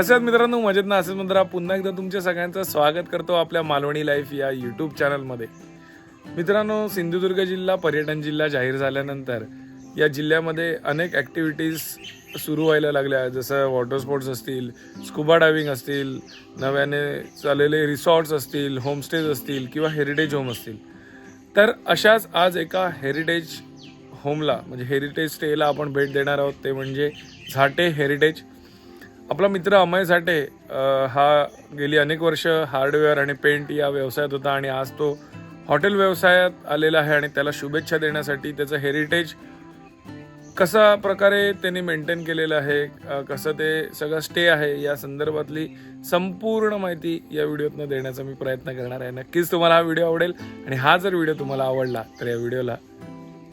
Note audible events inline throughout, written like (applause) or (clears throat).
कसे आहेत मित्रांनो मजेत ना? असेच मित्रा पुन्हा एकदा तुमच्या सगळ्यांचं स्वागत करतो आपल्या मालवणी लाईफ या यूट्यूब चॅनलमध्ये मित्रांनो सिंधुदुर्ग जिल्हा पर्यटन जिल्हा जाहीर झाल्यानंतर या जिल्ह्यामध्ये अनेक ॲक्टिव्हिटीज सुरू व्हायला लागल्या. जसं वॉटर स्पोर्ट्स असतील स्कुबा डायव्हिंग असतील नव्याने चाललेले रिसॉर्ट्स असतील होमस्टेज असतील किंवा हेरिटेज होम असतील. तर अशाच आज एका हेरिटेज होमला म्हणजे हेरिटेज स्टेला आपण भेट देणार आहोत. ते म्हणजे झाटे हेरिटेज आपला मित्र अमय साठे हा गेली अनेक वर्ष हार्डवेअर आणि पेंट या व्यवसायात होता आणि आज तो हॉटेल व्यवसायात आलेला आहे आणि त्याला शुभेच्छा देण्यासाठी त्याचं हेरिटेज कसा प्रकारे त्यांनी मेंटेन केलेलं आहे कसं ते सगळं स्टे आहे या संदर्भातली संपूर्ण माहिती या व्हिडिओतनं देण्याचा मी प्रयत्न करणार आहे. नक्कीच तुम्हाला हा व्हिडिओ आवडेल आणि हा जर व्हिडिओ तुम्हाला आवडला तर या व्हिडिओला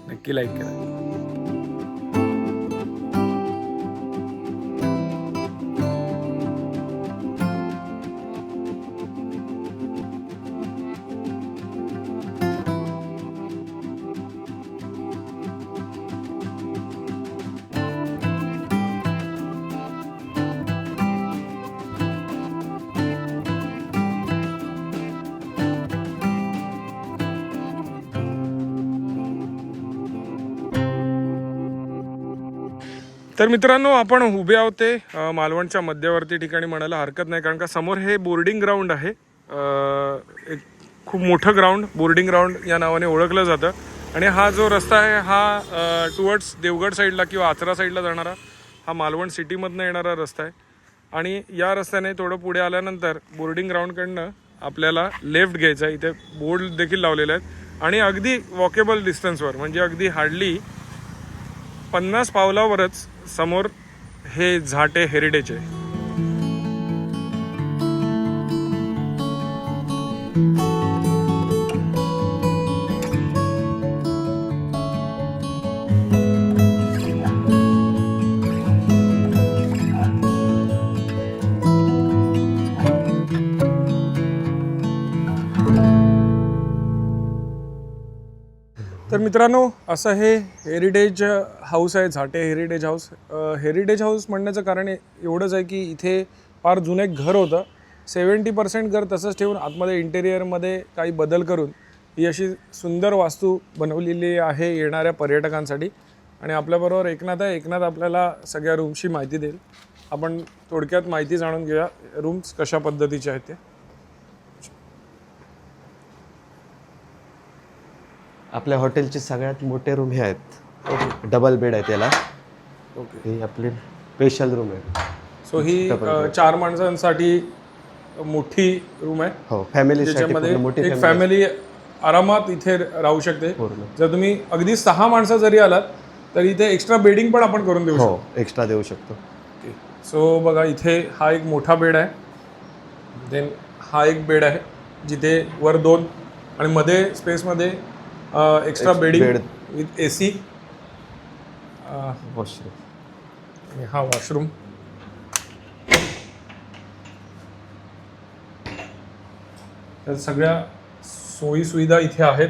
नक्की लाईक करा. तर मित्रांनो आपण उभे आहोत ते मालवणच्या मध्यवर्ती ठिकाणी म्हणायला हरकत नाही कारण का समोर हे बोर्डिंग ग्राउंड आहे. एक खूप मोठं ग्राउंड बोर्डिंग ग्राउंड या नावाने ओळखलं जातं. आणि हा जो रस्ता आहे हा टुवर्ड्स देवगड साईडला किंवा आचरा साईडला जाणारा हा मालवण सिटीमधनं येणारा रस्ता आहे. आणि या रस्त्याने थोडं पुढे आल्यानंतर बोर्डिंग ग्राउंडकडनं आपल्याला लेफ्ट घ्यायचा आहे. इथे बोर्ड देखील लावलेले आहेत. आणि अगदी वॉकेबल डिस्टन्सवर म्हणजे अगदी हार्डली पन्नास पावलावरच समोर हे झाटे हेरिटेज आहे. तर मित्रांनो असं हे हेरिटेज हाऊस आहे Zhate heritage house heritage house म्हणण्याचं कारण एवढंच आहे की इथे फार जुनं एक घर होतं. सेवन्टी पर्सेंट घर तसंच ठेवून आतमध्ये इंटेरियरमध्ये काही बदल करून ही अशी सुंदर वास्तू बनवलेली आहे येणाऱ्या पर्यटकांसाठी. आणि आपल्याबरोबर एकनाथ आहे. एकनाथ आपल्याला सगळ्या रूमची माहिती देईल. आपण थोडक्यात माहिती जाणून घेऊया रूम्स कशा पद्धतीचे आहेत ते. आपल्या हॉटेलचे सगळ्यात मोठे रूम हे आहेत. डबल बेड आहे त्याला. ओके ही आपली स्पेशल रूम आहे. सो ही अ, चार माणसांसाठी मोठी रूम आहे. हो फॅमिलीसाठी पूर्ण मोठी एक फॅमिली आरामात इथे राहू शकते. पूर्ण. जर तुम्ही अगदी सहा माणसं जरी आलात तर इथे एक्स्ट्रा बेडिंग पण आपण करून देऊ शकतो. हो एक्स्ट्रा देऊ शकतो. सो बघा इथे हा एक मोठा बेड आहे. देन हा एक बेड आहे जिथे वर दोन आणि मध्ये स्पेसमध्ये extra bedding bed. With A C washroom हा वॉशरूम तर सगळ्या सोयी सुविधा इथे आहेत.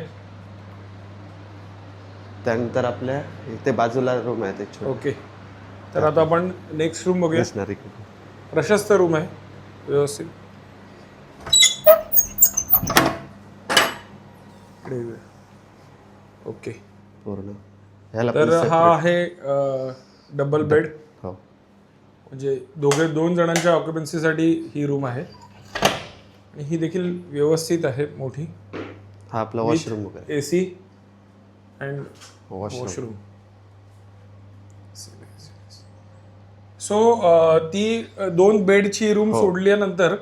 त्यानंतर आपल्या इथे बाजूला रूम आहे ते छोटे. ओके तर आता आपण नेक्स्ट रूम बघूया. प्रशस्त रूम आहे. व्यवस्थित. इकडे येऊया. ओके पूर्ण. ह्याला तर पण हा separate- आहे डबल बेड हो. म्हणजे दोघे दोन जणांच्या ऑक्युपन्सीसाठी ही रूम आहे. आणि ही देखील व्यवस्थित आहे मोठी. हा आपला वॉशरूम वगैरे. A C and washroom washroom so ती अ, दोन बेडची रूम हो. सोडल्यानंतर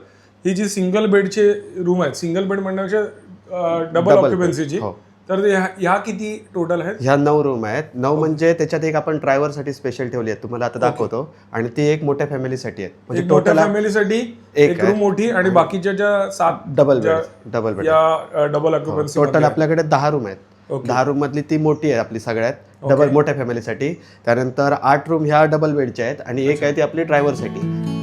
ही जी सिंगल बेडचे रूम आहेत सिंगल बेड म्हणण्यापेक्षा डबल ऑक्युपन्सीची हो. तर ह्या ह्या किती टोटल आहेत? ह्या नऊ रूम आहेत. नऊ म्हणजे त्याच्यात एक आपण driver साठी स्पेशल ठेवली आहे तुम्हाला आता दाखवतो. आणि ती एक मोठ्या फॅमिलीसाठी आहेत. म्हणजे टोटल फॅमिलीसाठी एक. रूम मोठी आणि बाकीच्या ज्या सात डबल डबल बेड या डबल टोटल आपल्याकडे दहा रूम आहेत. दहा रूम मधली ती मोठी आहे आपली सगळ्यात. डबल मोठ्या फॅमिलीसाठी त्यानंतर आठ रूम ह्या डबल बेडच्या आहेत. आणि एक आहे ती आपली ड्रायव्हरसाठी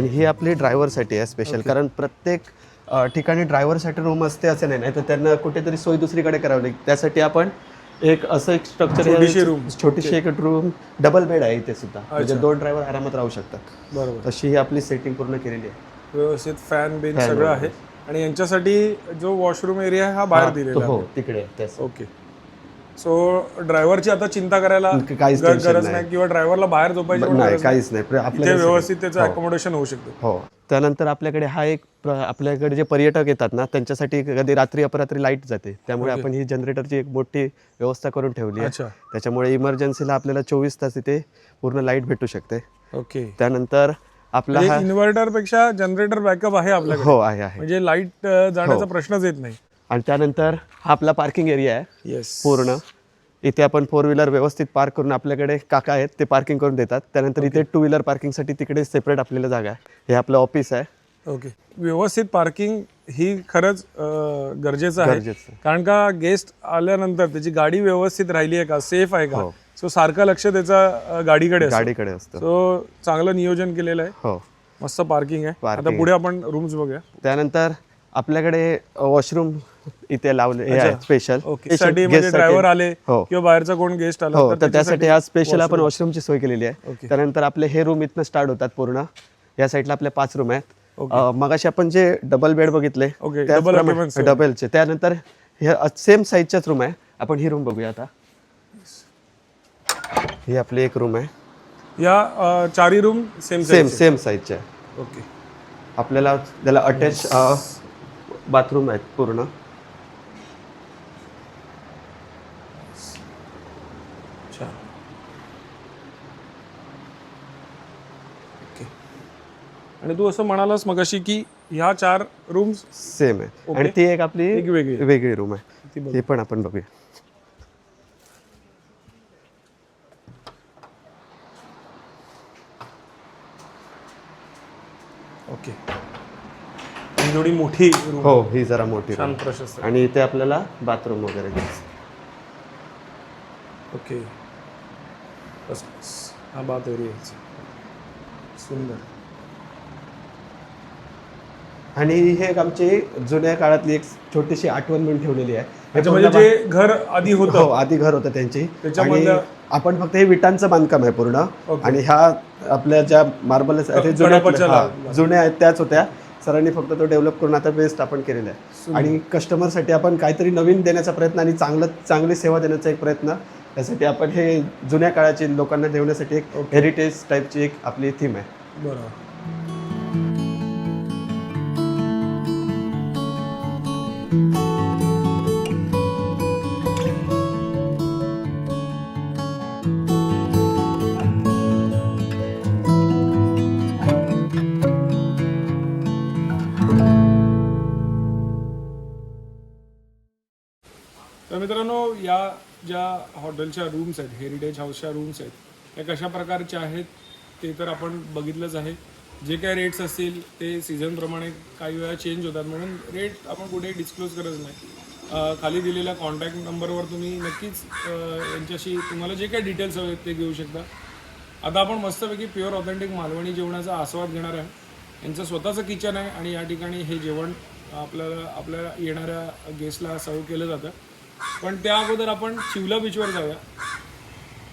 आणि ही आपली ड्रायव्हरसाठी आहे स्पेशल कारण प्रत्येक ठिकाणी ड्रायव्हरसाठी रूम असते असं नाही नाही तर त्यांना कुठेतरी सोय दुसरीकडे करावी लागते. त्यासाठी आपण एक असं एक स्ट्रक्चर room. छोटीशी एक रूम डबल बेड आहे इथे सुद्धा. म्हणजे दोन ड्रायव्हर आरामात राहू शकतात. बरोबर. तशी ही आपली सेटिंग पूर्ण केलेली आहे. व्यवस्थित फॅन बिन सगळं आहे. आणि यांच्यासाठी जो वॉशरूम एरिया आहे हा बाहेर दिलेला हो तिकडे ओके सो ड्रायव्हरची आता चिंता करायला काहीच गरज नाही. किंवा ड्रायव्हरला बाहेर झोपायची काहीच नाही. आपल्याकडे व्यवस्थित त्याचं अकोमोडेशन होऊ शकतं. हो. त्यानंतर आपल्याकडे हा एक आपल्याकडे जे पर्यटक येतात ना त्यांच्यासाठी कधी रात्री अपरात्री लाइट जाते. त्यामुळे आपण ही जनरेटरची एक मोठी व्यवस्था करून ठेवली आहे. त्याच्यामुळे इमर्जन्सीला आपल्याला चोवीस तास इथे पूर्ण लाइट भेटू शकते. ओके त्यानंतर आपला हा इन्व्हर्टरपेक्षा जनरेटर बॅकअप आहे आपल्याकडे. हो आहे आहे. म्हणजे लाइट जाण्याचा प्रश्नच येत नाही. आणि त्यानंतर हा आपला पार्किंग एरिया आहे. येस पूर्ण. इथे आपण फोर व्हीलर व्यवस्थित पार्क करून आपल्याकडे काका आहेत ते पार्किंग करून देतात. त्यानंतर इथे टू व्हीलर पार्किंगसाठी तिकडे सेपरेट आपल्याला जागा आहे. हे आपलं ऑफिस आहे. ओके व्यवस्थित पार्किंग ही खरंच अं, गरजेचं आहे. गरजेचं. कारण का गेस्ट आल्यानंतर त्याची गाडी व्यवस्थित राहिली आहे का? सेफ आहे का? सो सारखं लक्ष त्याचा अं, गाडीकडे गाडीकडे असतं. सो चांगलं नियोजन केलेलं आहे. हो. मस्त पार्किंग आहे. Parking आता पुढे आपण रूम्स बघूया. त्यानंतर आपल्याकडे वॉशरूम इथे लावले स्पेशल ओके साठी म्हणजे ड्रायव्हर आले हो. किंवा बाहेरचा कोण गेस्ट आला हो तर त्यासाठी हा स्पेशल आपण वॉशरूमची सोय केलेली आहे. त्यानंतर आपले हे रूम इथनं स्टार्ट होतात पूर्ण. या साईडला आपले पाच रूम आहेत. मगाशी आपण जे डबल बेड बघितले. डबलचे त्यानंतर हे सेम साईजच्याच रूम आहे. आपण ही रूम बघूया आता. ही आपली एक रूम आहे. या चारही रूम सेम सेम सेम साईजच्या आहे ओके आपल्याला त्याला अटॅच बाथरूम आहेत पूर्ण. आणि तू असं म्हणालास मगाशी की ह्या चार रूम्स सेम आहे. आणि ती एक आपली एक वेगळी. वेगळी रूम आहे. ती पण आपण बघूया. ओके. ही थोडी मोठी रूम हो ही जरा मोठी. छान प्रशस्त आणि इथे आपल्याला बाथरूम वगैरे दिसतं. ओके. बस. हा बात एरिया सुंदर. आणि हे एक आमची जुन्या काळातली एक छोटीशी आठवण म्हणून ठेवलेली आहे. म्हणजे जे घर आधी होतं. हो आधी घर होतं त्यांची. आणि आपण फक्त हे विटांचं बांधकाम आहे पूर्ण. आणि ह्या आपल्या ज्या मार्बल जुन्या जुन्या आहेत त्याच होत्या. सरांनी फक्त तो डेव्हलप करून आता बेस्ट आपण केलेला आहे. आणि कस्टमरसाठी आपण काहीतरी नवीन देण्याचा प्रयत्न आणि चांगलं चांगली सेवा देण्याचा एक प्रयत्न. त्यासाठी आपण हे जुन्या काळाची लोकांना देण्यासाठी एक हेरिटेज टाईपची एक आपली थीम आहे. बरोबर. तर मित्रांनो या ज्या हॉटेलच्या रूम्स आहेत हेरिटेज हाऊसच्या रूम्स आहेत त्या कशा प्रकारच्या आहेत ते तर आपण बघितलंच आहे. जे काय रेट्स असतील ते सीझनप्रमाणे काही वेळा चेंज होतात. म्हणून रेट आपण कुठेही डिस्क्लोज करत नाही. खाली दिलेल्या कॉन्टॅक्ट नंबरवर तुम्ही नक्कीच यांच्याशी तुम्हाला जे काही डिटेल्स हवे आहेत ते घेऊ शकता. आता आपण मस्तपैकी प्युअर ऑथेंटिक मालवणी जेवणाचा आस्वाद घेणार आहे. यांचं स्वतःचं किचन आहे आणि या ठिकाणी हे जेवण आपल्याला आपल्या येणाऱ्या गेस्टला सर्व केलं जातं. पण त्या अगोदर आपण शिवला बीचवर जाऊया.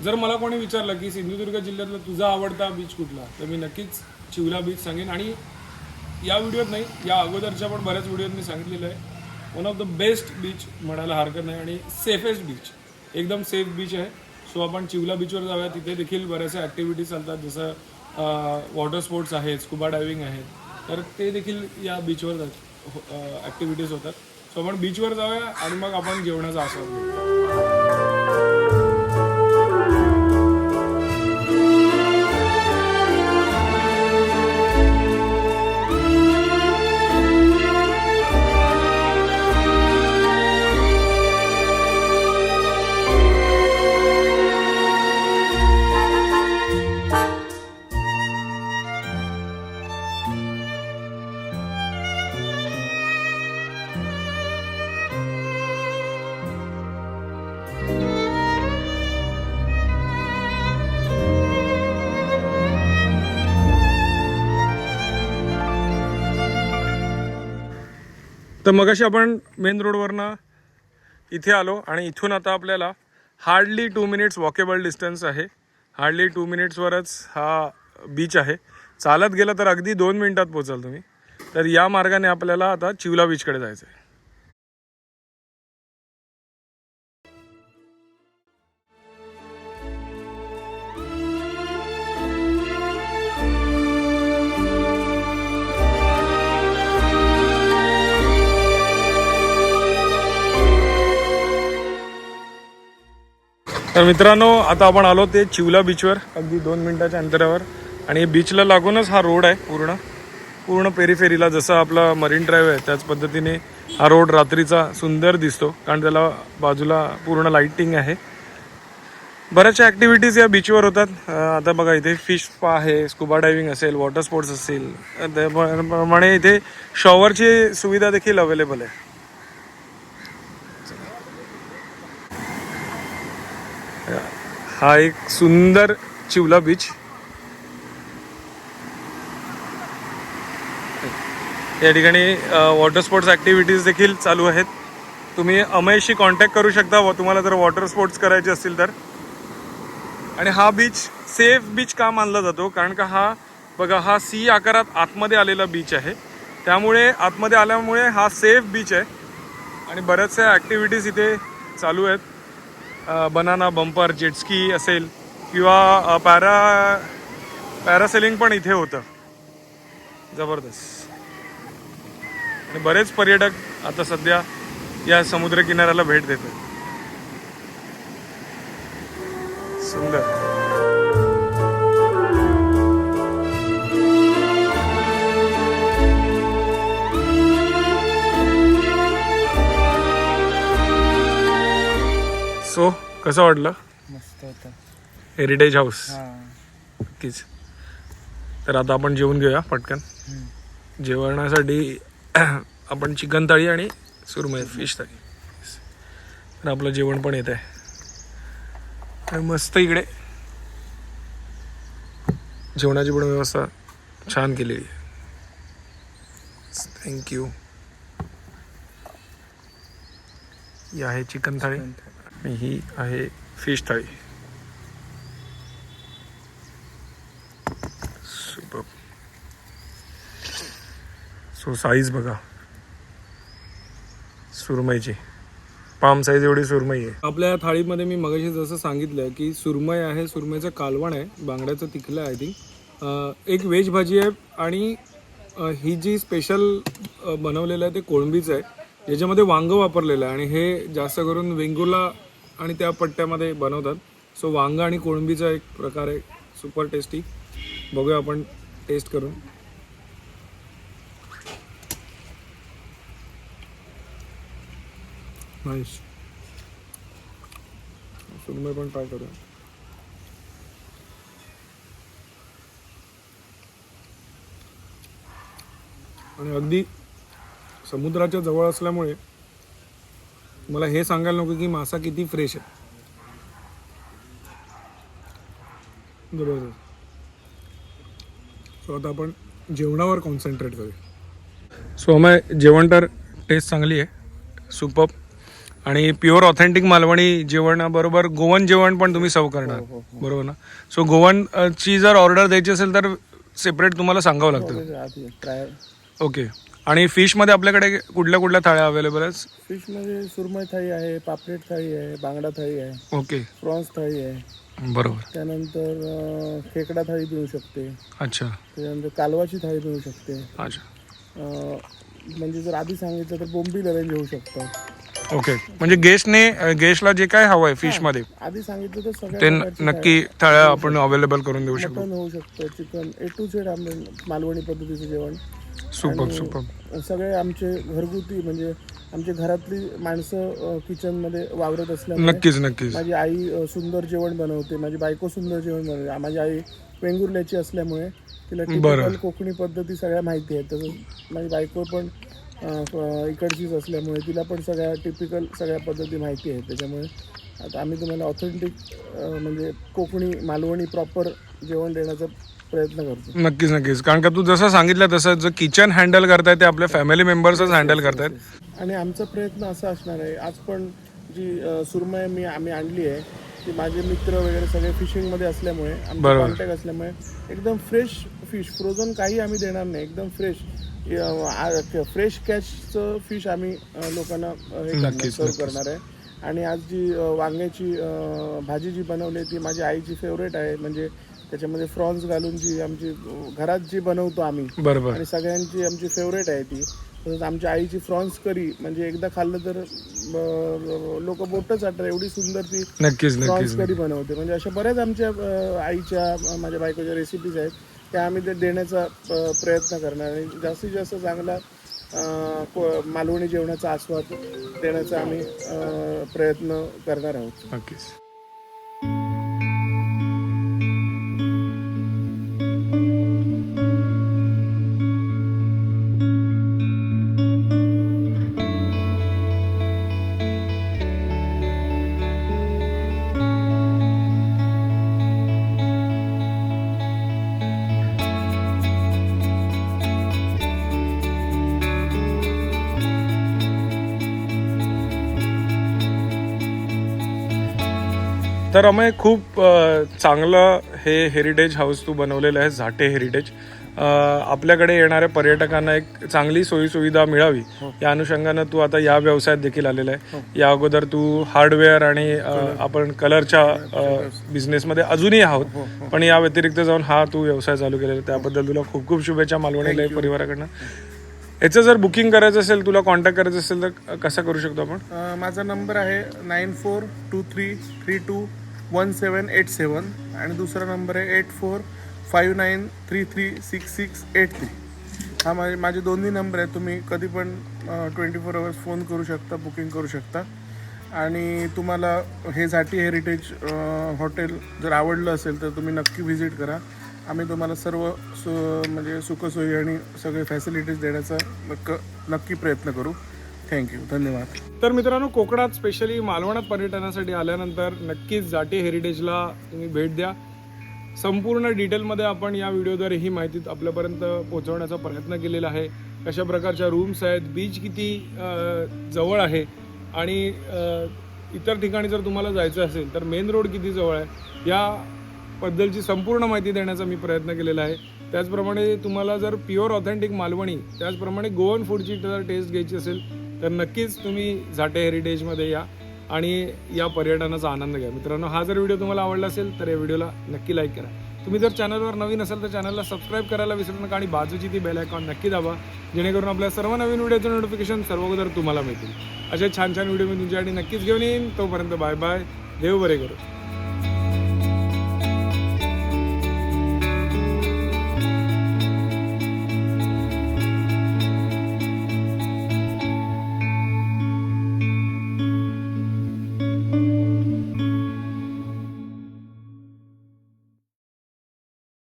जर मला कोणी विचारलं की सिंधुदुर्ग जिल्ह्यातला तुझा आवडता बीच कुठला? तर मी नक्कीच चिवला बीच सांगेन. आणि या व्हिडिओत नाही या अगोदरच्या पण बऱ्याच व्हिडिओत मी सांगितलेलं आहे. One of the best beach म्हणायला हरकत नाही. आणि सेफेस्ट बीच एकदम सेफ बीच आहे. सो आपण चिवला बीचवर जाऊया. तिथे देखील बऱ्याचशा ॲक्टिव्हिटीज चालतात. जसं वॉटर स्पोर्ट्स आहेत स्कुबा डायव्हिंग आहेत. तर ते देखील या बीचवर ॲक्टिव्हिटीज हो, होतात. सो आपण बीचवर जाऊया आणि मग आपण जेवणाचा आस्वाद घेऊया. तर मगाशी आपण मेन रोडवरनं इथे आलो आणि इथून आता आपल्याला hardly two minutes walkable distance आहे. हार्डली टू मिनिट्सवरच हा बीच आहे. चालत गेलं तर अगदी दोन मिनटात पोचाल तुम्ही. तर या मार्गाने आपल्याला आता चिवला बीचकडे जायचं आहे तर मित्रांनो आता आपण आलो ते चिवला बीचवर अगदी दोन मिनिटाच्या अंतरावर. आणि बीचला लागूनच हा रोड आहे पूर्ण. पूर्ण पेरीफेरीला जसं आपला मरीन ड्राईव्ह आहे त्याच पद्धतीने हा रोड रात्रीचा सुंदर दिसतो. कारण त्याला बाजूला पूर्ण लाईटिंग आहे. बऱ्याचशा ॲक्टिव्हिटीज या बीचवर होतात. आता बघा इथे फिश स्पा आहे स्कुबा डायव्हिंग असेल वॉटर स्पोर्ट्स असेल. त्याप्रमाणे इथे शॉवरची सुविधा देखील अवेलेबल आहे. हा एक सुंदर चिवला बीच. या ठिकाणी वॉटर स्पोर्ट्स ॲक्टिव्हिटीज देखील चालू आहेत. तुम्ही अमयशी कॉन्टॅक्ट करू शकता व तुम्हाला जर वॉटर स्पोर्ट्स करायचे असतील तर. आणि हा बीच सेफ बीच का मानला जातो? कारण का हा बघा हा सी आकारात आतमध्ये आलेला बीच आहे. त्यामुळे आतमध्ये आल्यामुळे हा सेफ बीच आहे. आणि बऱ्याचशा ॲक्टिव्हिटीज इथे चालू आहेत. बनाना बंपर जेटस्की असेल किंवा पॅरा पॅरासेलिंग पण इथे होतं. जबरदस्त. आणि बरेच पर्यटक आता सध्या या समुद्र किनाऱ्याला भेट देतात. सुंदर. कसं वाटलं? मस्त होतं. हेरिटेज हाऊस नक्कीच. तर आता आपण जेवून घेऊया पटकन. जेवणासाठी (clears throat) आपण चिकन थाळी आणि सुरमई फिश थाळी. तर आपलं जेवण पण येत आहे आणि मस्त इकडे. जेवणाची पण व्यवस्था छान केलेली आहे. थँक्यू ही आहे चिकन थाळी. आणि ही आहे फिश थाळी सुपर सो साईज बघा. सुरमईची पाम साईज एवढी सुरमई आहे. आपल्या थाळीमध्ये मी मगाशी जसं सांगितलं की सुरमई आहे सुरमईचं कालवण आहे बांगड्याचं तिखलं आहे ती. एक व्हेज भाजी आहे आणि ही जी स्पेशल बनवलेलं आहे ते कोळंबीचं आहे. याच्यामध्ये वांगं वापरलेलं आहे आणि हे जास्त करून वेंगुर्ला आणि त्या पट्ट्यामध्ये बनवतात. सो वांगं आणि कोळंबीचा एक प्रकार आहे. सुपर टेस्टी बघूया आपण टेस्ट करून. नाईस सुरमई पण ट्राय करूया. आणि अगदी समुद्राच्या जवळ असल्यामुळे मला हे सांगायला नको की मासा किती फ्रेश आहे. जबरदस्त. सो आता आपण जेवणावर कॉन्सन्ट्रेट करूया. सो अमय जेवण तर टेस्ट चांगली आहे. सुपअप आणि प्युअर ऑथेंटिक मालवणी जेवणाबरोबर गोवन जेवण पण तुम्ही सर्व करणार. बरोबर ना? सो गोवन अ, ची जर ऑर्डर द्यायची असेल तर सेपरेट तुम्हाला सांगावं लागतं. ओके आणि फिशमध्ये आपल्याकडे कुठल्या कुठल्या थाळ्या अवेलेबल आहेत? फिशमध्ये सुरमई थाळी आहे पापलेट थाळी आहे बांगडा थाळी आहे ओके प्रॉन्स थाळी आहे. बरोबर. त्यानंतर अं, खेकडा थाळी मिळू शकते. अच्छा. त्याच्यानंतर कालवाची थाळी मिळू शकते. अच्छा. अं, म्हणजे जर आधी सांगितलं तर बोंबील अरेंज होऊ शकतात ओके म्हणजे गेस्टने गेस्टला जे काय हवं आहे फिशमध्ये आधी सांगितलं तर सगळ्या ते प्रकारची नक्की थाळ्या आपण अवेलेबल करून देऊ शकतो मटण होऊ शकतं चिकन ए टू झेड आम्ही मालवणी पद्धतीचं जेवण. Super super. सगळे आमचे घरगुती म्हणजे आमच्या घरातली माणसं किचनमध्ये वावरत असल्यामुळे नक्कीच नक्कीच. माझी आई सुंदर जेवण बनवते माझी बायको सुंदर जेवण बनवते. माझी आई वेंगुर्ल्याची असल्यामुळे तिला टिपिकल कोकणी पद्धती सगळ्या माहिती आहेत. तसंच माझी बायको पण इकडचीच असल्यामुळे तिला पण सगळ्या टिपिकल सगळ्या पद्धती माहिती आहेत. त्याच्यामुळे आता आम्ही तुम्हाला ऑथेंटिक म्हणजे कोकणी मालवणी प्रॉपर जेवण देण्याचा प्रयत्न करतो. नक्कीच नक्कीच. कारण का तू जसं सांगितलं तसं जे किचन हँडल करताय ते आपल्या फॅमिली मेंबर्सच हँडल करतायत. आणि आमचा प्रयत्न असा असणार आहे. आज पण जी अ, सुरमई मी आम्ही आणली आहे ती माझे मित्र वगैरे सगळे फिशिंगमध्ये असल्यामुळे आमचे. कॉन्टॅक्ट असल्यामुळे एकदम फ्रेश फिश फ्रोझन काही आम्ही देणार नाही. एकदम फ्रेश फ्रेश कॅचचं फिश आम्ही लोकांना हे सर्व. करणार आहे. आणि आज जी वांग्याची भाजी जी बनवली ती माझी आईची फेवरेट आहे. म्हणजे त्याच्यामध्ये फ्रॉन्स घालून जी आमची घरात जी बनवतो आम्ही बरोबर. आणि सगळ्यांची आमची फेवरेट आहे ती. तसंच आमच्या आईची फ्रॉन्स करी म्हणजे एकदा खाल्लं तर लोक बोटच आटतात एवढी सुंदर ती नक्कीच फ्रॉन्स करी बनवते. म्हणजे अशा बऱ्याच आमच्या आईच्या माझ्या बायकोच्या रेसिपीज आहेत त्या आम्ही ते देण्याचा प्रयत्न करणार. आणि जास्तीत जास्त चांगला मालवणी जेवणाचा आस्वाद देण्याचा आम्ही प्रयत्न करणार आहोत. नक्कीच. तर अमय खूप चांगलं हे हेरिटेज हाऊस तू बनवलेलं आहे झाटे हेरिटेज आपल्याकडे येणाऱ्या पर्यटकांना एक चांगली सोयी सुविधा मिळावी या अनुषंगानं तू आता या व्यवसायात देखील आलेला आहे. या अगोदर तू हार्डवेअर आणि आपण कलरच्या बिझनेसमध्ये अजूनही आहोत. पण या व्यतिरिक्त जाऊन हा तू व्यवसाय चालू केलेला आहे. त्याबद्दल तुला खूप खूप शुभेच्छा मालवणी लाईव्ह परिवाराकडनं. याचं जर बुकिंग करायचं असेल तुला कॉन्टॅक्ट करायचं असेल तर कसं करू शकतो आपण? माझा नंबर आहे nine four two three three two one seven eight seven आणि दुसरा नंबर आहे eight four five nine three three six six eight three हा माझे माझे दोन्ही नंबर आहेत. तुम्ही कधी पण ट्वेंटी फोर अवर्स फोन करू शकता बुकिंग करू शकता. आणि तुम्हाला हे झाटी हेरिटेज हॉटेल जर आवडलं असेल तर तुम्ही नक्की व्हिजिट करा. आम्ही तुम्हाला सर्व सु म्हणजे सुखसोयी आणि सगळे फॅसिलिटीज देण्याचा नक्क नक्की प्रयत्न करू. थँक्यू धन्यवाद. तर मित्रांनो कोकणात स्पेशली मालवणात पर्यटनासाठी आल्यानंतर नक्कीच जाटे हेरिटेजला तुम्ही भेट द्या. संपूर्ण डिटेलमध्ये आपण या व्हिडिओद्वारे ही माहिती आपल्यापर्यंत पोहोचवण्याचा प्रयत्न केलेला आहे. कशा प्रकारच्या रूम्स आहेत. बीच किती जवळ आहे. आणि इतर ठिकाणी जर तुम्हाला जायचं असेल तर मेन रोड किती जवळ आहे? या बद्दलची संपूर्ण माहिती देण्याचा मी प्रयत्न केलेला आहे. त्याचप्रमाणे तुम्हाला जर प्युअर ऑथेंटिक मालवणी त्याचप्रमाणे गोवन फूडची जर टेस्ट घ्यायची असेल तर नक्कीच तुम्ही झाटे हेरिटेजमध्ये या आणि या पर्यटनाचा आनंद घ्या. मित्रांनो हा जर व्हिडिओ तुम्हाला आवडला असेल तर या व्हिडिओला नक्की लाईक करा. तुम्ही जर चॅनलवर नवीन असाल तर चॅनलला सबस्क्राईब करायला विसरू नका आणि बाजूची ती बेल आयकॉन नक्की दाबा जेणेकरून आपल्या सर्व नवीन व्हिडिओचं नोटिफिकेशन सर्व अगोदर तुम्हाला मिळतील. असे छान छान व्हिडिओ मी तुमच्यासाठी नक्कीच घेऊन येईन. तोपर्यंत बाय बाय देव बरे करू.